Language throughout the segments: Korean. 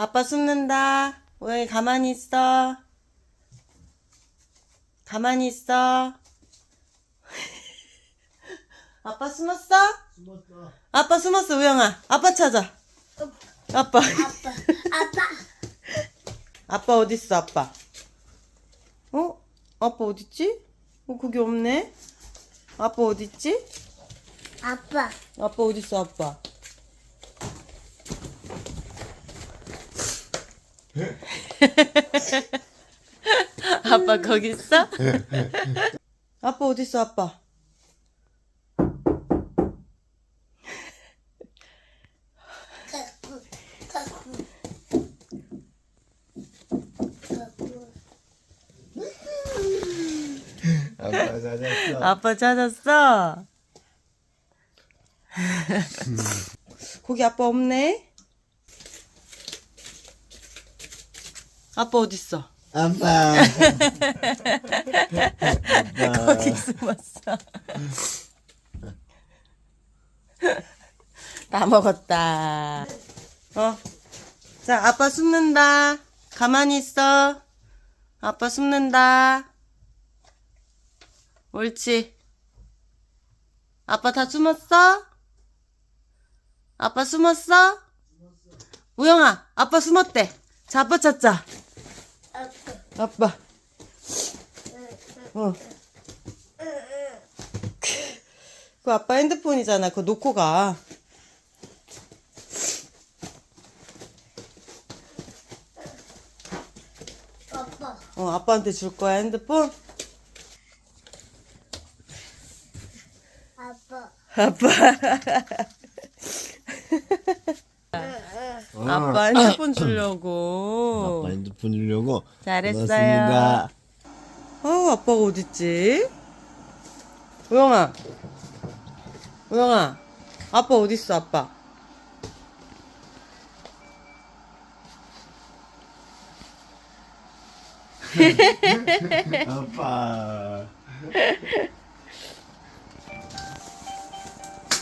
아빠 숨는다. 우영이 가만히 있어. 가만히 있어. 아빠 숨었어? 숨었어. 아빠 숨었어, 우영아. 아빠 찾아. 아빠. 아빠, 아빠, 아빠 어딨어, 아빠? 어? 아빠 어딨지? 어, 거기 없네? 아빠 어딨지? 아빠, 아빠 어딨어, 아빠? 아빠 거기 있어? 아빠 아빠? 가구, 가구, 가구. 아빠 찾았어. 아빠 찾았어? 거기 아빠 없네? 아빠 어딨어? 아빠. 거기 숨었어. 다 먹었다. 어. 자, 아빠 숨는다. 가만히 있어. 아빠 숨는다. 옳지. 아빠 다 숨었어? 아빠 숨었어? 우영아, 아빠 숨었대. 자, 아빠 찾자. 아빠. 어. 그 아빠 핸드폰이잖아. 그거 놓고 가. 아빠, 어, 아빠한테 줄 거야, 핸드폰? 아빠, 아빠. 아빠 핸드폰 주려고. 아빠 핸드폰 주려고. 잘했어요. 고맙습니다. 어, 아빠가 어딨지? 우영아. 우영아. 아빠 어딨어, 아빠? 아빠.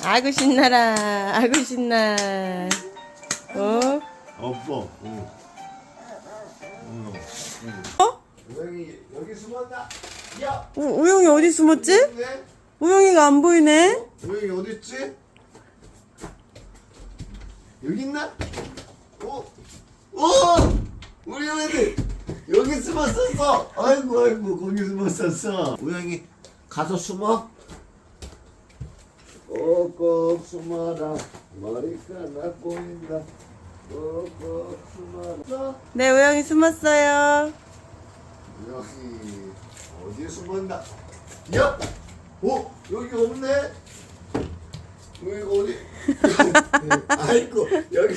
아이고, 신나라. 아이고, 신나. 어? 아빠. 응. 응. 어? 여기 여기 숨었다. 야. 우, 우영이 어디 숨었지? 네? 우영이가 안 보이네? 여기 어디 있지? 여기 있나? 어? 어! 우리 애들 여기 숨었었어. 아이고 아이고 거기 숨었었어. 우영이 가서 숨어. 꼭꼭 숨어라. 머리가 나 보인다. 네, 우영이 숨었어요. 여기 어디에 숨었나? 야! 어? 여기 없네? 여기 어디? 아이고 여기